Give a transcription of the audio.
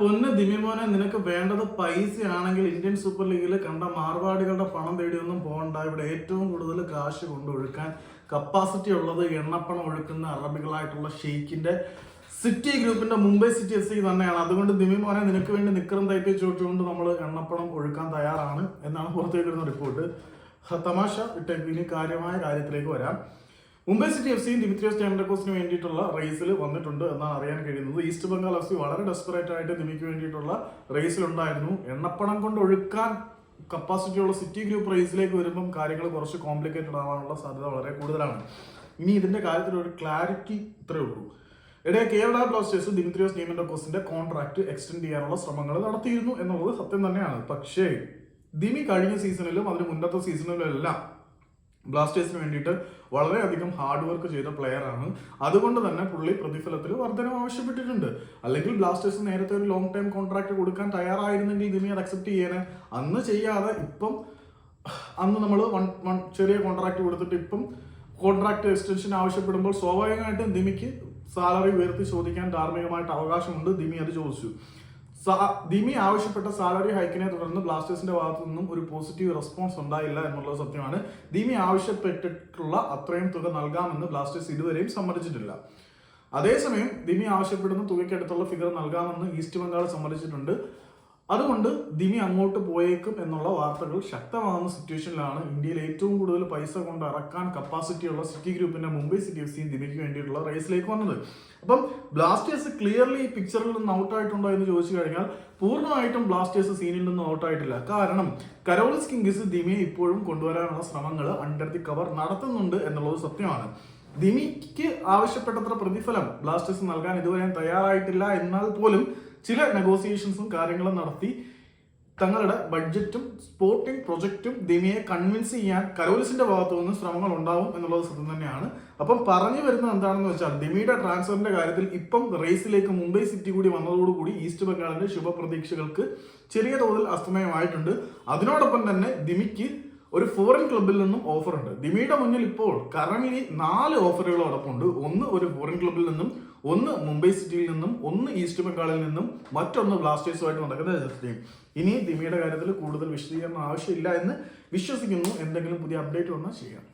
പൊന്ന് ദിമിമോനെ നിനക്ക് വേണ്ടത് പൈസയാണെങ്കിൽ ഇന്ത്യൻ സൂപ്പർ ലീഗിൽ കണ്ട മാർവാടികളുടെ പണം തേടിയൊന്നും പോകണ്ട. ഇവിടെ ഏറ്റവും കൂടുതൽ കാശ് കൊണ്ടൊഴുക്കാൻ കപ്പാസിറ്റി ഉള്ളത് എണ്ണപ്പണം ഒഴുക്കുന്ന അറബികളായിട്ടുള്ള ഷെയ്ഖിന്റെ സിറ്റി ഗ്രൂപ്പിന്റെ മുംബൈ സിറ്റി എഫ് സി തന്നെയാണ്. അതുകൊണ്ട് ദിമിമോനെ നിനക്ക് വേണ്ടി നിക്കറും തൈപ്പി ചോദിച്ചുകൊണ്ട് നമ്മൾ എണ്ണപ്പണം ഒഴുക്കാൻ തയ്യാറാണ് എന്നാണ് പുറത്തേക്ക് വരുന്ന റിപ്പോർട്ട് തമാശ. ഇട്ടേക്ക് ഇനി കാര്യമായ കാര്യത്തിലേക്ക് വരാം. മുംബൈ സിറ്റി എഫ് സിയും ദിമിത്രിയോസ് ചാമ്പ്യൻകോസിന് വേണ്ടിയിട്ടുള്ള റേസിൽ വന്നിട്ടുണ്ട് എന്നാണ് അറിയാൻ കഴിയുന്നത്. ഈസ്റ്റ് ബംഗാൾ എഫ് സി വളരെ ഡെസ്പറേറ്റ് ആയിട്ട് ദിമിക്ക് വേണ്ടിയിട്ടുള്ള റേസിലുണ്ടായിരുന്നു എണ്ണപ്പണം കൊണ്ട് ഒഴുക്കാൻ കപ്പാസിറ്റിയുള്ള സിറ്റി ഗ്രൂപ്പ് റേസിലേക്ക് വരുമ്പം കാര്യങ്ങൾ കുറച്ച് കോംപ്ലിക്കേറ്റഡ് ആവാനുള്ള സാധ്യത വളരെ കൂടുതലാണ്. ഇനി ഇതിന്റെ കാര്യത്തിൽ ഒരു ക്ലാരിറ്റി ഇത്രയേ ഉള്ളൂ. ഇടയെ കേരള ബ്ലാസ്റ്റേഴ്സ് ദിമിത്രിയോസ് നിയമൻഡോക്കോസിന്റെ കോൺട്രാക്ട് എക്സ്റ്റെൻഡ് ചെയ്യാനുള്ള ശ്രമങ്ങൾ നടത്തിയിരുന്നു എന്നുള്ളത് സത്യം തന്നെയാണ്. പക്ഷേ ദിമി കഴിഞ്ഞ സീസണിലും അതിന് മുന്നത്തെ സീസണിലും എല്ലാം ബ്ലാസ്റ്റേഴ്സിന് വേണ്ടിയിട്ട് വളരെയധികം ഹാർഡ് വർക്ക് ചെയ്ത പ്ലെയർ ആണ്. അതുകൊണ്ട് തന്നെ പുള്ളി പ്രതിഫലത്തിൽ വർധനം ആവശ്യപ്പെട്ടിട്ടുണ്ട്. അല്ലെങ്കിൽ ബ്ലാസ്റ്റേഴ്സ് നേരത്തെ ഒരു ലോങ് ടൈം കോൺട്രാക്ട് കൊടുക്കാൻ തയ്യാറായിരുന്നെങ്കിൽ ഇതിനെ അത് അക്സെപ്റ്റ് ചെയ്യാനെ. അന്ന് ചെയ്യാതെ ഇപ്പം അന്ന് നമ്മൾ വൺ വൺ ചെറിയ കോൺട്രാക്ട് കൊടുത്തിട്ട് ഇപ്പം കോൺട്രാക്ട് എക്സ്റ്റൻഷൻ ആവശ്യപ്പെടുമ്പോൾ സ്വാഭാവികമായിട്ടും ദിമിക്ക് സാലറി ഉയർത്തി ചോദിക്കാൻ ധാർമ്മികമായിട്ട് അവകാശമുണ്ട്. ദിമി അത് ചോദിച്ചു. ദിമി ആവശ്യപ്പെട്ട സാലറി ഹൈക്കിനെ തുടർന്ന് ബ്ലാസ്റ്റേഴ്സിന്റെ ഭാഗത്തു നിന്നും ഒരു പോസിറ്റീവ് റെസ്പോൺസ് ഉണ്ടായില്ല എന്നുള്ളത് സത്യമാണ്. ദിമി ആവശ്യപ്പെട്ടിട്ടുള്ള അത്രയും തുക നൽകാമെന്ന് ബ്ലാസ്റ്റേഴ്സ് ഇതുവരെയും സമ്മതിച്ചിട്ടില്ല. അതേസമയം ദിമി ആവശ്യപ്പെടുന്ന തുകയ്ക്കടുത്തുള്ള ഫിഗർ നൽകാമെന്ന് ഈസ്റ്റ് ബംഗാൾ സമ്മതിച്ചിട്ടുണ്ട്. അതുകൊണ്ട് ദിമി അങ്ങോട്ട് പോയേക്കും എന്നുള്ള വാർത്തകൾ ശക്തമാകുന്ന സിറ്റുവേഷനിലാണ് ഇന്ത്യയിൽ ഏറ്റവും കൂടുതൽ പൈസ കൊണ്ട് ഇറക്കാൻ കപ്പാസിറ്റി ഉള്ള സിറ്റി ഗ്രൂപ്പിന്റെ മുംബൈ സിറ്റി എഫ് സിയും ദിമിക്ക് വേണ്ടിയിട്ടുള്ള റേസിലേക്ക് വന്നത്. അപ്പം ബ്ലാസ്റ്റേഴ്സ് ക്ലിയർലി ഈ പിക്ചറിൽ നിന്ന് ഔട്ട് ആയിട്ടുണ്ടോ എന്ന് ചോദിച്ചു കഴിഞ്ഞാൽ പൂർണമായിട്ടും ബ്ലാസ്റ്റേഴ്സ് സീനിൽ നിന്ന് ഔട്ട് ആയിട്ടില്ല. കാരണം കരോളിസ് കിങ്സ് ദിമിയെ ഇപ്പോഴും കൊണ്ടുവരാനുള്ള ശ്രമങ്ങൾ അണ്ടർ ദി കവർ നടത്തുന്നുണ്ട് എന്നുള്ളത് സത്യമാണ്. ദിമിക്ക് ആവശ്യപ്പെട്ടത്ര പ്രതിഫലം ബ്ലാസ്റ്റേഴ്സ് നൽകാൻ ഇതുവരെ തയ്യാറായിട്ടില്ല എന്നാൽ പോലും ചില നെഗോസിയേഷൻസും കാര്യങ്ങളും നടത്തി തങ്ങളുടെ ബഡ്ജറ്റും സ്പോർട്ടിംഗ് പ്രൊജക്റ്റും ദിമിയെ കൺവിൻസ് ചെയ്യാൻ കരോലിസിന്റെ ഭാഗത്തു നിന്ന് ശ്രമങ്ങൾ ഉണ്ടാവും എന്നുള്ളത് സത്യം തന്നെയാണ്. അപ്പം പറഞ്ഞു വരുന്നത് എന്താണെന്ന് വെച്ചാൽ ദിമിയുടെ ട്രാൻസ്ഫറിന്റെ കാര്യത്തിൽ ഇപ്പം റേസിലേക്ക് മുംബൈ സിറ്റി കൂടി വന്നതോടുകൂടി ഈസ്റ്റ് ബംഗാളിന്റെ ശുഭപ്രതീക്ഷകൾക്ക് ചെറിയ തോതിൽ അസ്തമയമായിട്ടുണ്ട്. അതിനോടൊപ്പം തന്നെ ദിമിക്ക് ഒരു ഫോറിൻ ക്ലബിൽ നിന്നും ഓഫർ ഉണ്ട്. ദിമിയുടെ മുന്നിൽ ഇപ്പോൾ കറന്റ് നാല് ഓഫറുകളോടൊപ്പം ഉണ്ട് ഒന്ന് ഒരു ഫോറിൻ ക്ലബിൽ നിന്നും ഒന്ന് മുംബൈ സിറ്റിയിൽ നിന്നും ഒന്ന് ഈസ്റ്റ് ബംഗാളിൽ നിന്നും മറ്റൊന്ന് ബ്ലാസ്റ്റേഴ്സുമായിട്ട് നടക്കുന്ന ടീം ഇനി ദിമിയുടെ കാര്യത്തിൽ കൂടുതൽ വിശദീകരണം ആവശ്യമില്ല എന്ന് വിശ്വസിക്കുന്നു. എന്തെങ്കിലും പുതിയ അപ്ഡേറ്റ് വന്നാൽ ചെയ്യാം.